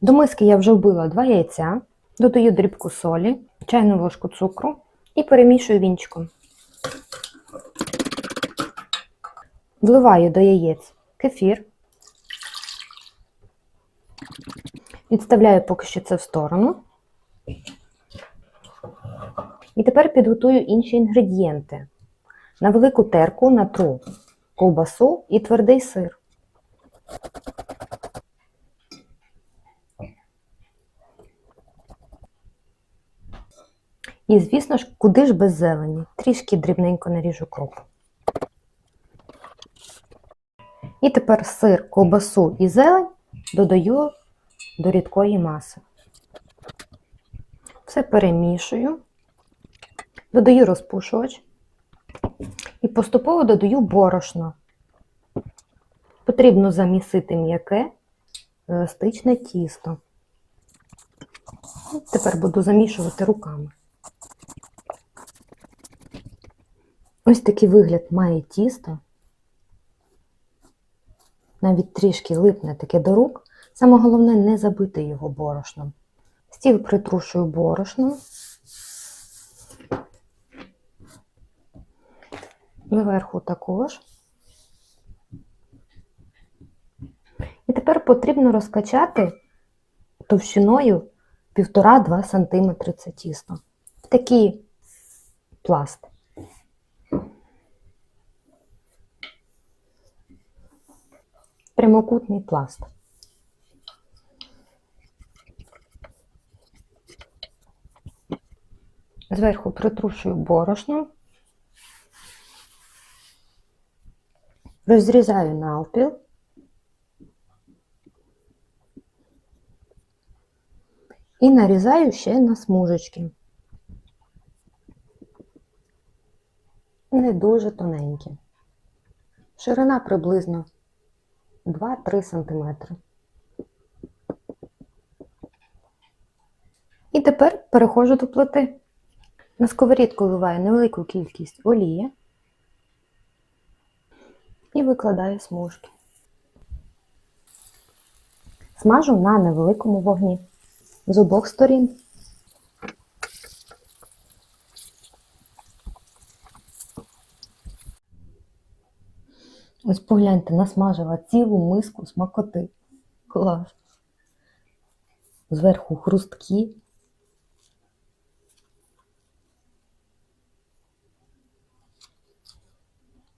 До миски я вже вбила 2 яйця, додаю дрібку солі, чайну ложку цукру і перемішую вінчиком. Вливаю до яєць кефір. Відставляю поки що це в сторону. І тепер підготую інші інгредієнти. На велику терку натру ковбасу і твердий сир. І, звісно ж, куди ж без зелені? Трішки дрібненько наріжу кроп. І тепер сир, ковбасу і зелень додаю до рідкої маси. Все перемішую, додаю розпушувач і поступово додаю борошно. Потрібно замісити м'яке еластичне тісто. Тепер буду замішувати руками. Ось такий вигляд має тісто. Навіть трішки липне таке до рук. Саме головне не забити його борошном. Стіл притрушую борошном. Зверху також. І тепер потрібно розкачати товщиною 1,5-2 см це тісто. В такий пласт. Прямокутний пласт. Зверху притрушую борошно, розрізаю навпіл. І нарізаю ще на смужечки. Не дуже тоненькі. Ширина приблизно 2-3 см. І тепер переходжу до плити. На сковорідку вливаю невелику кількість олії і викладаю смужки. Смажу на невеликому вогні з обох сторін. Ось погляньте, насмажила цілу миску смакоти. Клас. Зверху хрусткі.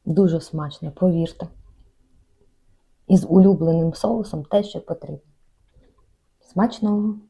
Дуже смачно, повірте. І з улюбленим соусом те, що потрібно. Смачного!